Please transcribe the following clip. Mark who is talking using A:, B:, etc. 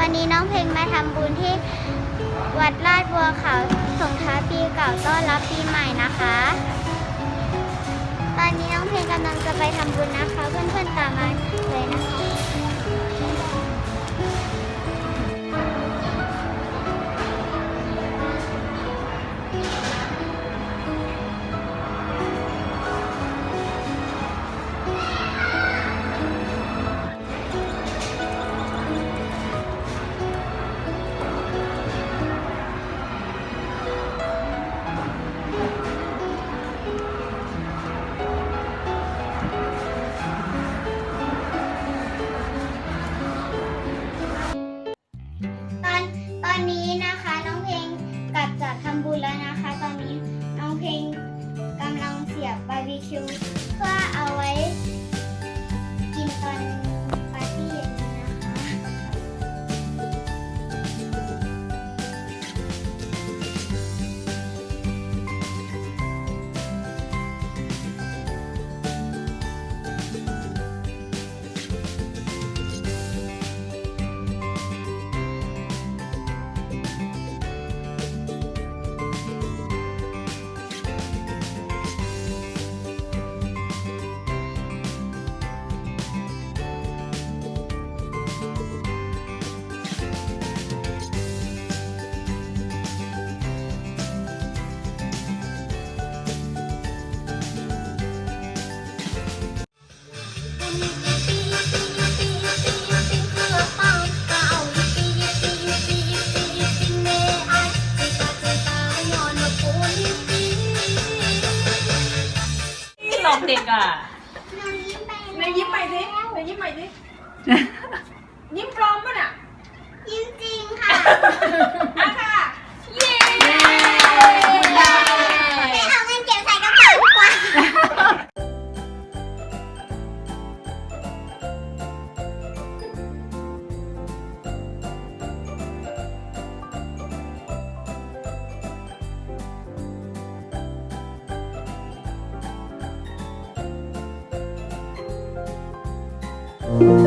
A: วันนี้น้องเพลงมาทำบุญที่วัดลาดบัวขาวส่งท้ายปีเก่าต้อนรับปีใหม่นะคะ ตอนนี้น้องเพลงกำลังจะไปทำบุญนะคะ เพื่อนๆตามมา ย เด็
B: กอะ
A: น้องยิ้มไป
C: นายยิ้มใหม่สินายยิ้มใหม่สิยิ้มปลอมป่ะน่ะ
A: ยิ้มจริงค่ะ
C: อะค่ะ Thank you.